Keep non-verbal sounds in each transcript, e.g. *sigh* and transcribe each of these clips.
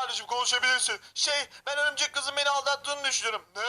Kardeşim konuşabilirsin. Şey ben örümcek kızın beni aldattığını düşünüyorum. Ne?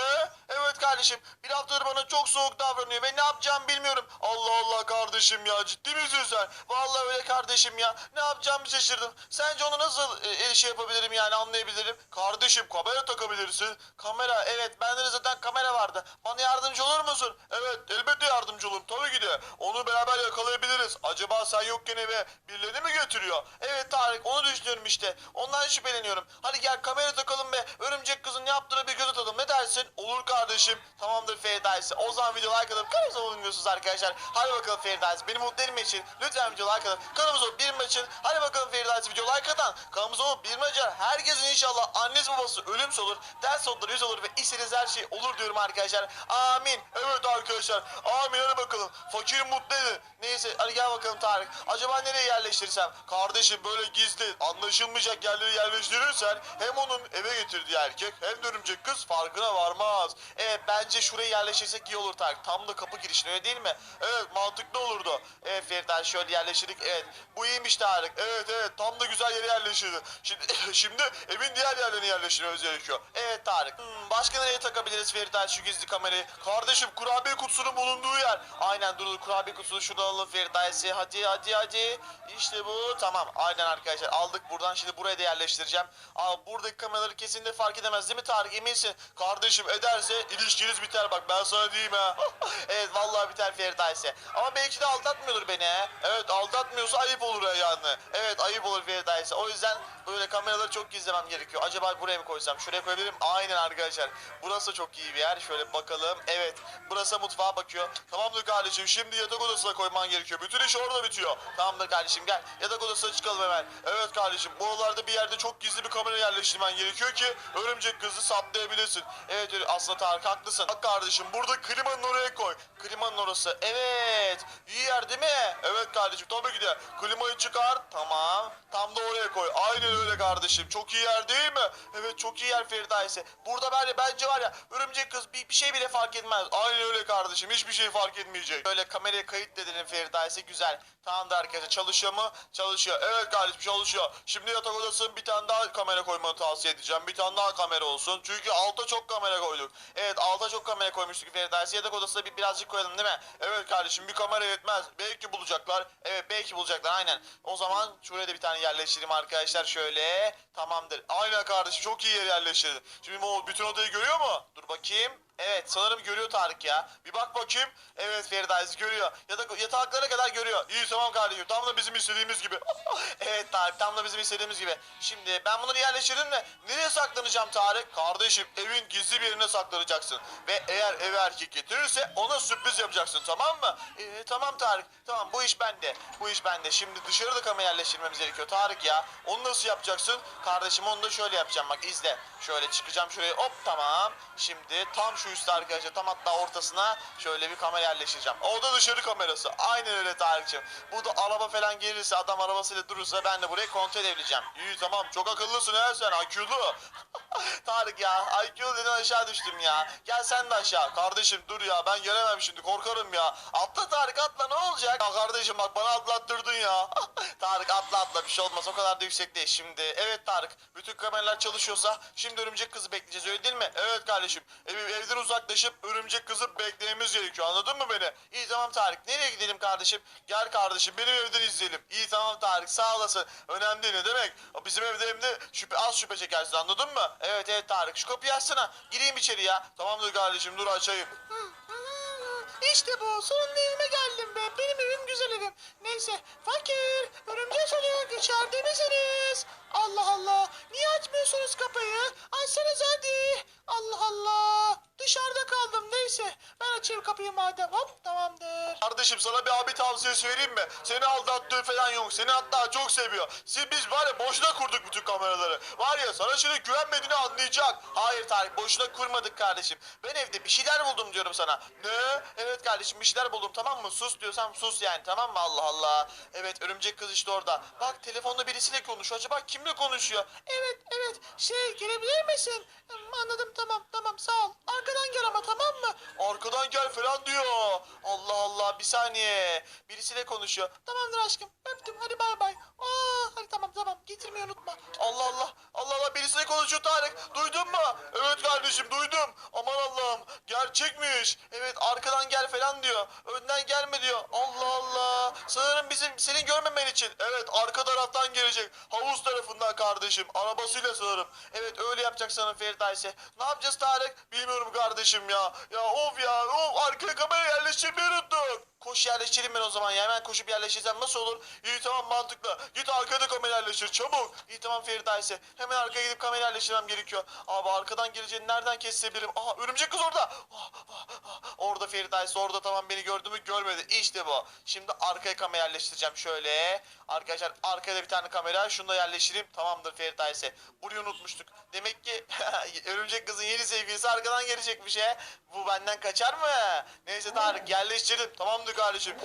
Evet kardeşim. Bir haftadır bana çok soğuk davranıyor ve ne yapacağımı bilmiyorum. Allah Allah kardeşim ya ciddi misin sen? Vallahi öyle kardeşim ya. Ne yapacağımı şaşırdım. Sence onu nasıl e, şey yapabilirim yani anlayabilirim? Kardeşim kamera takabilirsin. Kamera evet bende de zaten kamera vardı. Bana yardımcı olur musun? Evet elbette yardımcı olurum tabii ki de. Onu beraber yakalayabiliriz. Acaba sen yokken eve birilerini mi götürüyor? Evet Tarık onu düşünüyorum işte. Ondan şüpheleniyorum. Hadi gel kamera takalım ve örümcek kızın yaptığına bir göz atalım. Ne dersin? Olur kardeşim. Tamamdır Feridays. O zaman video like atıp kanalımıza abone olmuyorsunuz arkadaşlar. Hadi bakalım Feridays. Beni mutlu etmek için lütfen video like atıp kanalımıza bir maçın. Hadi bakalım Feridays video like atan. Kanalımıza bir maçar. Herkesin inşallah annesi babası ölümsüz olur. Ders notları yüz olur ve istediğiniz her şey olur diyorum arkadaşlar. Amin. Evet arkadaşlar. Amin hadi bakalım. Fakir mutlu edin. Neyse hadi gel bakalım Tarık. Acaba nereye yerleştirsem? Kardeşim böyle gizli anlaşılmayacak yerleri yerleştirirsen hem onun eve getirdiği erkek hem de kız farkına varmaz. Evet bence şuraya yerleştirsek iyi olur Tarık. Tam da kapı girişine değil mi? Evet mantıklı olurdu. Evet Feriden şöyle yerleştirdik. Evet bu iyiymiş Tarık. Evet evet tam da güzel yere yerleştirdi. Şimdi, *laughs* şimdi evin diğer yerlerine yerleştirmemiz gerekiyor. Evet Tarık. Hmm, başka nereye takabiliriz Feriden şu gizli kamerayı? Kardeşim kurabiye kutusunun bulunduğu yer. Aynen dur dur kurabiye kutusunu şuradan alalım Feridays'i. Hadi hadi hadi. İşte bu tamam. Aynen arkadaşlar aldık buradan şimdi buraya da yerleştireceğim. Aa, buradaki kameraları kesinlikle fark edemez değil mi Tarık eminsin? Kardeşim ederse ilişkiniz biter bak ben sana diyeyim ha. *laughs* evet vallahi biter Feridayse. Ama belki de aldatmıyordur beni he. Evet aldatmıyorsa ayıp olur ya yani. Evet ayıp olur Feridayse. O yüzden böyle kameraları çok gizlemem gerekiyor. Acaba buraya mı koysam? Şuraya koyabilirim. Aynen arkadaşlar. Burası çok iyi bir yer. Şöyle bakalım. Evet. Burası mutfağa bakıyor. Tamamdır kardeşim. Şimdi yatak odasına koyman gerekiyor. Bütün iş orada bitiyor. Tamamdır kardeşim gel. Yatak odasına çıkalım hemen. Evet kardeşim. Buralarda bir yerde çok gizli bir kamera yerleştirmen gerekiyor ki örümcek kızı saptayabilesin. Evet aslında Tarık haklısın. Bak kardeşim burada klimanın oraya koy. Klimanın orası. Evet. İyi yer değil mi? Evet kardeşim tabii ki de. Klimayı çıkar. Tamam. Koy. Aynen öyle kardeşim. Çok iyi yer değil mi? Evet çok iyi yer Feridayse. Burada bence, bence var ya örümcek kız bir, bir şey bile fark etmez. Aynen öyle kardeşim. Hiçbir şey fark etmeyecek. Böyle kameraya kayıt dedim Feridayse güzel. Tamam da arkadaşlar çalışıyor mu? Çalışıyor. Evet kardeşim çalışıyor. Şimdi yatak odasına bir tane daha kamera koymanı tavsiye edeceğim. Bir tane daha kamera olsun. Çünkü alta çok kamera koyduk. Evet alta çok kamera koymuştuk Feridayse. Yatak odasına bir birazcık koyalım değil mi? Evet kardeşim bir kamera yetmez. Belki bulacaklar. Evet belki bulacaklar aynen. O zaman şuraya da bir tane yerleştireyim arkadaşlar şöyle. Tamamdır. Aynen kardeşim çok iyi yer yerleştirdin. Şimdi o bütün odayı görüyor mu? Dur bakayım. Evet sanırım görüyor Tarık ya. Bir bak bakayım. Evet Feridayz görüyor. Yatak, yataklara kadar görüyor. İyi tamam kardeşim. Tam da bizim istediğimiz gibi. *laughs* evet Tarık tam da bizim istediğimiz gibi. Şimdi ben bunları yerleştirdim de nereye saklanacağım Tarık? Kardeşim evin gizli bir yerine saklanacaksın. Ve eğer eve erkek getirirse ona sürpriz yapacaksın tamam mı? Ee, tamam Tarık. Tamam bu iş bende. Bu iş bende. Şimdi dışarıda kamera yerleştirmemiz gerekiyor Tarık ya. Onu nasıl yapacaksın? Kardeşim onu da şöyle yapacağım bak izle. Şöyle çıkacağım şuraya hop tamam. Şimdi tam şu üstte arkadaşlar tam hatta ortasına şöyle bir kamera yerleştireceğim. O da dışarı kamerası. Aynen öyle Tarık'cığım. Bu da araba falan gelirse adam arabasıyla durursa ben de burayı kontrol edebileceğim. İyi tamam çok akıllısın ha sen IQ'lu. *laughs* Tarık ya IQ'lu dedin aşağı düştüm ya. Gel sen de aşağı. Kardeşim dur ya ben gelemem şimdi korkarım ya. Atla Tarık atla ne olacak? Ya kardeşim bak bana atlattırdın ya. *laughs* Tarık atla atla bir şey olmaz o kadar da yüksek değil. Şimdi evet Tarık bütün kameralar çalışıyorsa şimdi örümcek kızı bekleyeceğiz öyle değil mi? Evet kardeşim ev, evden uzaklaşıp örümcek kızı beklememiz gerekiyor anladın mı beni? İyi tamam Tarık nereye gidelim kardeşim? Gel kardeşim benim evden izleyelim. İyi tamam Tarık sağ olasın. Önemli ne demek? Bizim evde hem de şüphe, az şüphe çekersin anladın mı? Evet evet Tarık şu kapıyı açsana. Gireyim içeri ya. Tamamdır kardeşim dur açayım. İşte bu. Sonunda evime geldim be. Benim evim güzel evim. Neyse. Fakir. Örümcek çocuk. İçeride misiniz? Allah Allah. Niye açmıyorsunuz kapıyı? Açsanız hadi. Allah Allah. Dışarıda kaldım. Neyse. Ben açayım kapıyı madem. Hop tamamdır. Kardeşim sana bir abi tavsiyesi vereyim mi? Seni aldattığı falan yok. Seni hatta çok seviyor. Siz biz var ya boşuna kurduk bütün kameraları. Var ya sana şimdi güvenmediğini anlayacak. Hayır Tarık boşuna kurmadık kardeşim. Ben evde bir şeyler buldum diyorum sana. Ne? Evet kardeşim bir şeyler buldum tamam mı? Sus diyorsam sus yani tamam mı? Allah Allah. Evet örümcek kız işte orada. Bak telefonda birisiyle konuşuyor. Acaba kimle konuşuyor? Evet evet şey gelebilir misin? Anladım tamam tamam sağ ol. Tamam mı? Arkadan gel falan diyor. Allah Allah bir saniye. Birisiyle konuşuyor. Tamamdır aşkım öptüm hadi bay bay. Tamam getirmeyi unutma. Allah Allah Allah Allah birisi diyor Tarık. Duydun mu? Evet kardeşim duydum. Aman Allah'ım gerçekmiş. Evet arkadan gel falan diyor. Önden gelme diyor. Allah Allah. Sanırım bizim senin görmemen için. Evet arka taraftan gelecek. Havuz tarafından kardeşim. Arabasıyla sanırım. Evet öyle yapacak sanırım Feridayse. Ne yapacağız Tarık? Bilmiyorum kardeşim ya. Ya of ya of arkaya kamera yerleştirmeyi unuttuk. Koş yerleştirelim ben o zaman ya. Hemen koşup yerleştirsem nasıl olur? İyi tamam mantıklı. Git arkada kamera yerleştir çabuk. İyi tamam Feridayse. Hemen arkaya gidip kamera yerleştirmem gerekiyor. Abi arkadan geleceğini nereden kesebilirim? Aha örümcek kız orada. Ah, ah, ah. Orada Feridayse orada tamam beni gördü mü görmedi. İşte bu. Şimdi arkaya kamera yerleştireceğim şöyle. Arkadaşlar arkada bir tane kamera. Şunu da yerleştireyim. Tamamdır Feridayse. Burayı unutmuştuk. Demek ki *laughs* örümcek kızın yeni sevgilisi arkadan gelecekmiş he. Bu benden kaçar mı? Neyse Tarık yerleştirdim. Tamamdır kardeşim.